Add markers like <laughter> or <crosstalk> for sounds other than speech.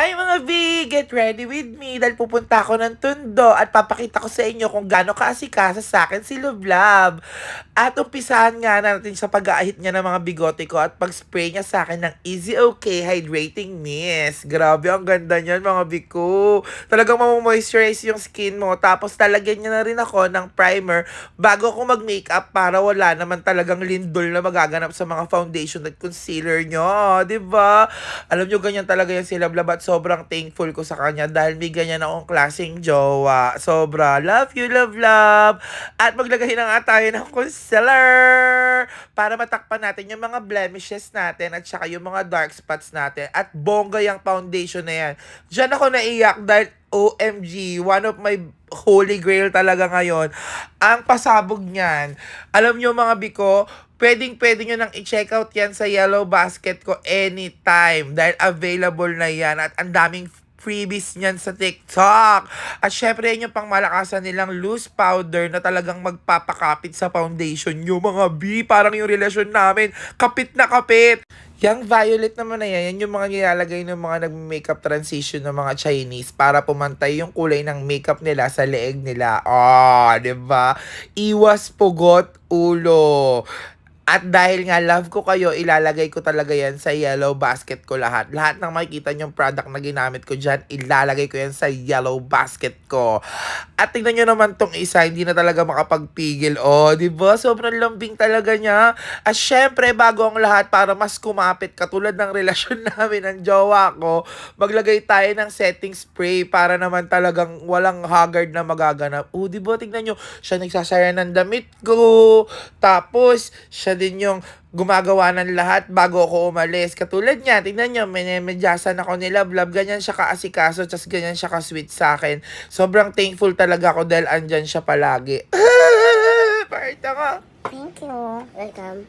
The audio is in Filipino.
time mga B! Get ready with me dahil pupunta ako ng Tundo at papakita ko sa inyo kung gaano kaasikasa sa akin si Lublab. At umpisahan nga natin sa pag-aahit niya ng mga bigote ko at pag-spray niya sa akin ng Easy OK Hydrating Mist. Grabe, ang ganda niyan mga biko. Talagang mamomoisturize yung skin mo. Tapos talagyan niya na rin ako ng primer bago ako mag-makeup para wala naman talagang lindol na magaganap sa mga foundation at concealer. 'di ba? Alam nyo, ganyan talaga yan si Lablab at sobrang thankful ko sa kanya dahil may ganyan akong klaseng jowa. Sobra. Love you, love, love. At maglagay na nga tayo ng concealer para matakpan natin yung mga blemishes natin at saka yung mga dark spots natin. At bongga yung foundation na yan. Diyan ako naiyak dahil OMG, one of my holy grail talaga ngayon. Ang pasabog niyan. Alam nyo mga biko, pwedeng pwede nyo nang i-check out yan sa yellow basket ko anytime. Dahil available na yan at ang daming freebies niyan sa TikTok. At syempre, yun yung pang malakasan nilang loose powder na talagang magpapakapit sa foundation nyo, mga B. Parang yung relasyon namin, kapit na kapit. Yung violet naman na yan, yan yung mga nilalagay ng mga nag-makeup transition ng mga Chinese para pumantay yung kulay ng makeup nila sa leeg nila. Ah, 'di ba? Iwas pugot ulo. At dahil nga love ko kayo, ilalagay ko talaga yan sa yellow basket ko lahat. Lahat ng makikita nyong product na ginamit ko dyan, ilalagay ko yan sa yellow basket ko. At tingnan nyo naman tong isa, hindi na talaga makapagpigil. Oh, di ba? Sobrang lambing talaga niya. At syempre, bago ang lahat, para mas kumapit, katulad ng relasyon <laughs> namin ng jowa ko, maglagay tayo ng setting spray para naman talagang walang haggard na magaganap. Oh, di ba? Tingnan nyo, siya nagsasaya ng damit ko. Tapos, siya din yung gumagawa ng lahat bago ako umalis. Katulad niya, tingnan nyo, minimedyasan ako ni Love Love. Ganyan siya kaasikaso, tas ganyan siya ka-sweet sa akin. Sobrang thankful talaga ako dahil andyan siya palagi. <laughs> Parta ka. Thank you. Welcome.